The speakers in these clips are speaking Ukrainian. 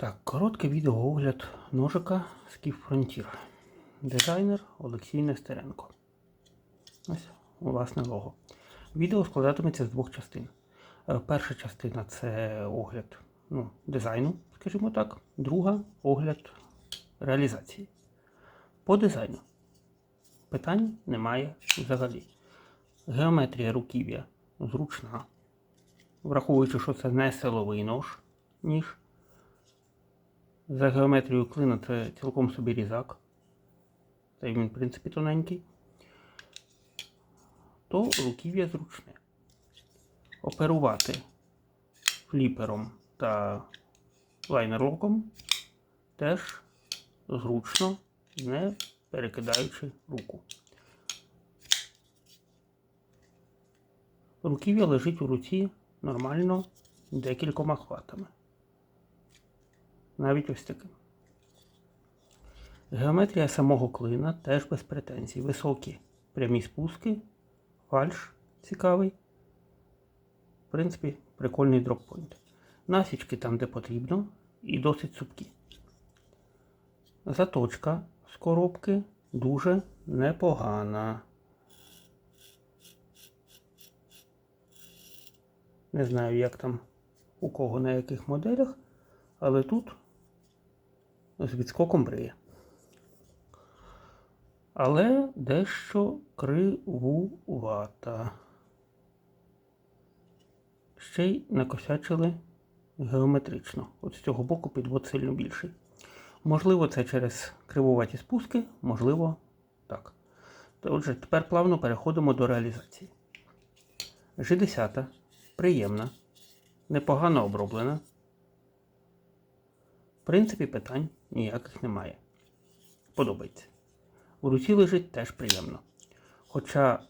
Так, короткий відеоогляд ножика Skif Frontier. Дизайнер Олексій Нестеренко. Ось власне лого. Відео складатиметься з двох частин. Е, Перша частина це огляд ну, дизайну, скажімо так. Друга огляд реалізації. По дизайну питань немає взагалі. Геометрія руків'я зручна. Враховуючи, що це не силовий нож, ніж. За геометрією клина це цілком собі різак. Та він, в принципі, тоненький. То руків'я зручне. Оперувати фліпером та лайнерлоком теж зручно, не перекидаючи руку. Руків'я лежить у руці нормально декількома хватами. Навіть ось таким. Геометрія самого клина теж без претензій. Високі прямі спуски, фальш цікавий. В принципі, прикольний дроппойнт. Насічки там, де потрібно, і досить цупкі. Заточка з коробки дуже непогана. Не знаю, як там у кого на яких моделях, але тут з відскоком бриє. Але дещо кривувата. Ще й накосячили геометрично. От з цього боку підвод сильно більший. Можливо, це через кривуваті спуски, можливо, так. Отже, тепер плавно переходимо до реалізації. G10 приємна, непогано оброблена. Принципі, питань ніяких немає. Подобається. У руці лежить теж приємно. Хоча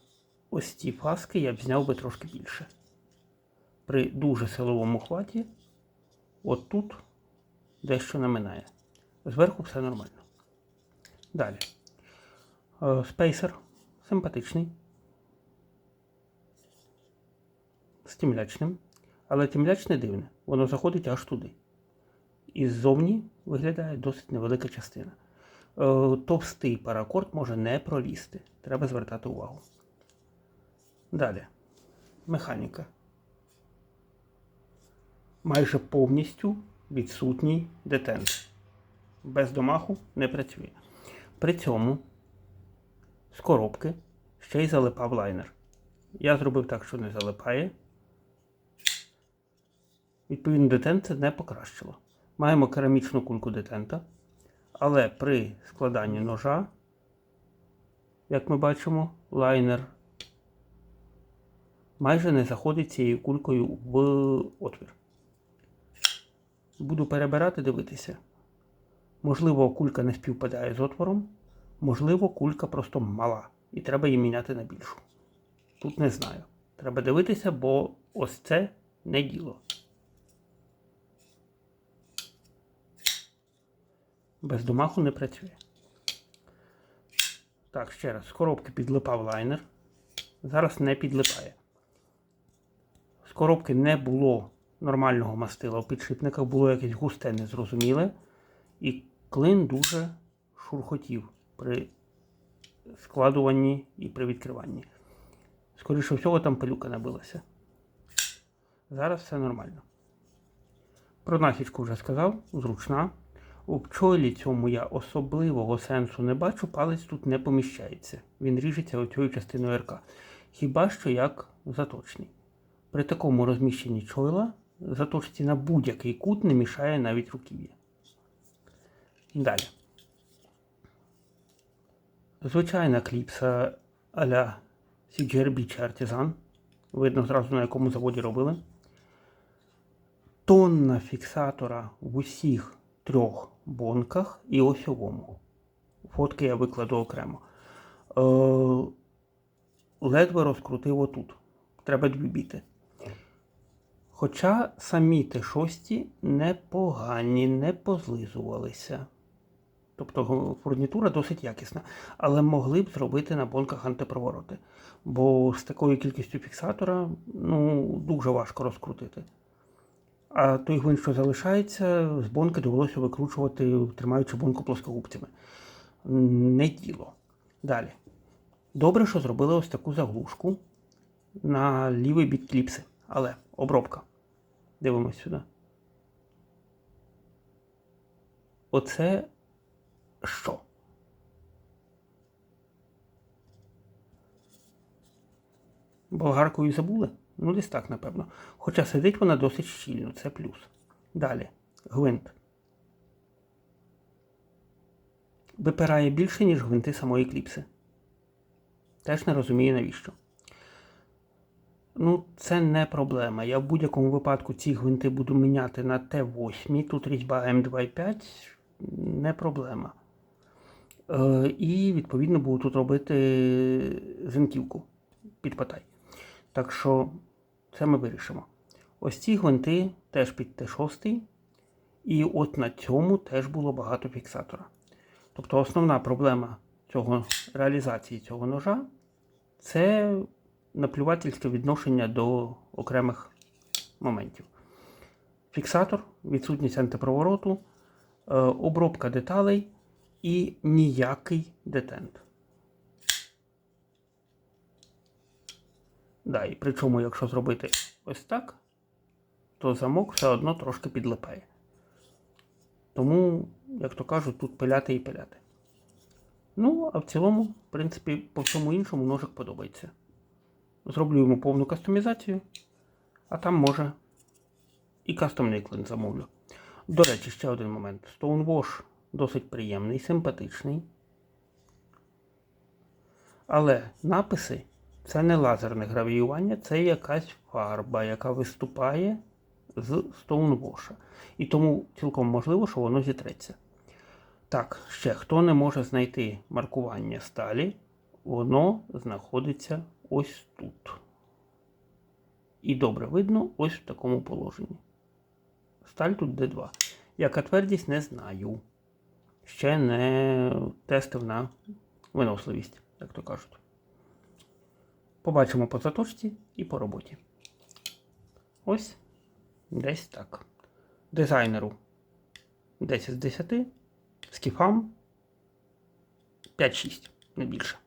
ось ці фаски я б зняв би трошки більше. При дуже силовому хваті, от тут дещо наминає. Зверху все нормально. Далі. Е, Спейсер симпатичний. З тімлячним. Але тімляч не дивне. Воно заходить аж туди. І ззовні виглядає досить невелика частина. Е, Товстий паракорд може не пролізти. Треба звертати увагу. Далі. Механіка. Майже повністю відсутній детент. Без домаху не працює. При цьому з коробки ще й залипав лайнер. Я зробив так, що не залипає. Відповідно, детент це не покращило. Маємо керамічну кульку детента, але при складанні ножа, як ми бачимо, лайнер майже не заходить цією кулькою в отвір. Буду перебирати, дивитися. Можливо, кулька не співпадає з отвором, можливо, кулька просто мала і треба її міняти на більшу. Тут не знаю. Треба дивитися, бо ось це не діло. Без домаху не працює. Так, ще раз, з коробки підлипав лайнер. Зараз не підлипає. З коробки не було нормального мастила в підшипниках, було якесь густе незрозуміле. І клин дуже шурхотів при складуванні і при відкриванні. Скоріше всього, там пилюка набилася. Зараз все нормально. Про насічку вже сказав, зручна. У пчолі цьому я особливого сенсу не бачу, палець тут не поміщається. Він ріжеться оцією частиною РК. Хіба що як заточний. При такому розміщенні чойла заточці на будь-який кут не мішає навіть руків'я. Далі. Звичайна кліпса а-ля CGRB чи Artisan. Видно зразу на якому заводі робили. Тонна фіксатора в усіх трьох бонках і осьовому. Фотки я викладу окремо. Е, ледве розкрутив отут. Треба дві біти. Хоча самі Т6 непогані, не позлизувалися. Тобто фурнітура досить якісна, але могли б зробити на бонках антипровороти. Бо з такою кількістю фіксатора ну, дуже важко розкрутити. А той гвинт, що залишається, з бонки довелося викручувати, тримаючи бонку плоскогубцями. Не діло. Далі. Добре, що зробили ось таку заглушку на лівий бік кліпси. Але обробка. Дивимось сюди. Оце що? Болгаркою забули? Ну, десь так, напевно. Хоча сидить вона досить щільно, це плюс. Далі. Гвинт. Випирає більше, ніж гвинти самої кліпси. Теж не розумію навіщо. Ну, це не проблема. Я в будь-якому випадку ці гвинти буду міняти на Т8. Тут різьба М25 не проблема. Е, і відповідно буду тут робити зинківку під патай. Так що це ми вирішимо. Ось ці гвинти теж під Т6. І от на цьому теж було багато фіксатора. Тобто основна проблема цього реалізації цього ножа це наплювательське відношення до окремих моментів. Фіксатор, відсутність антипровороту, е, обробка деталей і ніякий детент. Да, і причому, якщо зробити ось так, то замок все одно трошки підлипає. Тому, як то кажуть, тут пиляти і пиляти. Ну, а в цілому, в принципі, по всьому іншому ножик подобається. Зроблю йому повну кастомізацію, а там може і кастомний клин замовлю. До речі, ще один момент. Stonewash досить приємний, симпатичний. Але написи це не лазерне гравіювання, це якась фарба, яка виступає з Stonewash. І тому цілком можливо, що воно зітреться. Так, ще хто не може знайти маркування сталі, воно знаходиться ось тут. І добре видно ось в такому положенні. Сталь тут D2. Яка твердість, не знаю. Ще не тестив на виносливість, як то кажуть. Побачимо по заточці і по роботі. Ось десь так. Дизайнеру 10 з 10, скіфам 5-6, не більше.